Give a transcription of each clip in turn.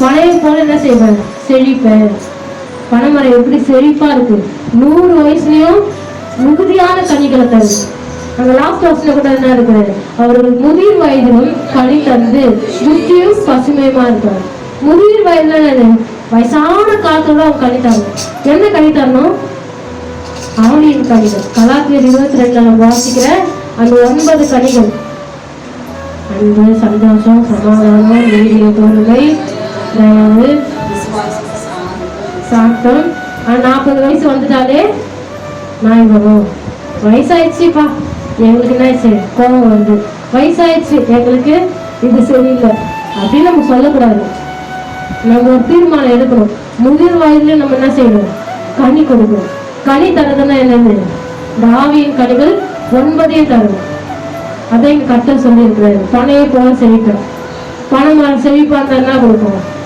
பழைய போல என்ன செய்வேன் செழிப்பேன் பனைமரம் எப்படி செழிப்பா இருக்கு? நூறு வயசுலயும் மிகுதியான கனிகளை தருது. அந்த லாஸ்ட் வருஷத்துல கூட என்ன இருக்கிறாரு? அவர்கள் முதிர் வயதிலும் கனி தந்து புத்தியும் பசுமையுமா இருக்காரு முதிர் வயதுல வயசான காலத்துல அவங்க கனி தரணும். என்ன கனி தரணும்? ஆவணியின் கனிகள். கலாத்தியர் இருபத்தி ரெண்டுல நம்ம வாசிக்கிற அந்த ஒன்பது கனிகள். அன்பு சந்தோஷம் சமாதானம் நீடிய பொறுமை தயவு சாத்தம் நாற்பது வயசு வந்துட்டாலே நாய் வரும் வயசாயிடுச்சுப்பா. எங்களுக்கு என்ன ஆயிடுச்சு கோபம் வருது. வயசாயிடுச்சு. எங்களுக்கு இது சரியில்லை. அப்படின்னு நம்ம சொல்லக்கூடாது. நம்ம ஒரு தீர்மானம் எடுக்கணும். முதிர் வயதுல நம்ம என்ன செய்யணும்? கனி கொடுக்கணும். கனி தரதுன்னா என்னது? இந்த ஆவியின் கனிகள் ஒன்பதையும் தரணும் அதை இங்க கட்டல் சொல்லியிருக்கிறாரு. பனையை போல செழிக்கிறோம் மரம் செழிப்பா இருந்தா என்ன கொடுக்கும்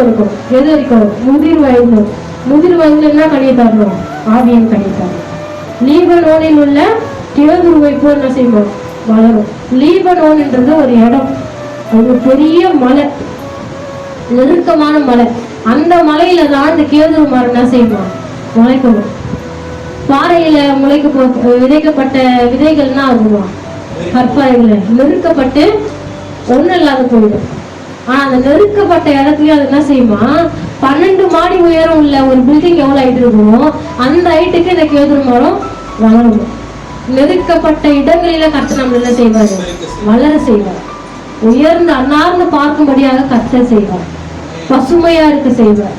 கனி எது வரைக்கும் முதிர் வயது முதிர் வயதுல என்ன கனியை தரணும். ஆவியின் கனியை தரணும். லீபனோனில் உள்ள திவதுருவை போல் என்ன செய்வோம் வளரும். லீபனோன்ன்றது ஒரு இடம். ஒரு பெரிய மலை. நெருக்கமான மலை. அந்த மலையில தான் இந்த கேதுரு மரம் என்ன செய்வோம் முளைக்கணும். பாறையில முளைக்க போ விதைக்கப்பட்ட விதைகள்னா ஆகுமா கற்பாறைகளை நெருக்கப்பட்டு ஒன்றும் இல்லாத போயிடும். ஆனா அந்த நெருக்கப்பட்ட இடத்துலயும் அது என்ன செய்யுமா? பன்னெண்டு மாடி உயரம் உள்ள ஒரு பில்டிங் எவ்வளவு ஹைட் இருக்குமோ அந்த ஹைட்டுக்கு இந்த கேதுரு மரம் வளரும். நெருக்கப்பட்ட இடங்களில கர்த்தர் நம்ம என்ன செய்வாரு? வளர செய்வார். உயர்ந்து அன்னார்ந்து பார்க்கும்படியாக கர்த்தர் செய்வார். பசுமையா இருக்க செய்வார்.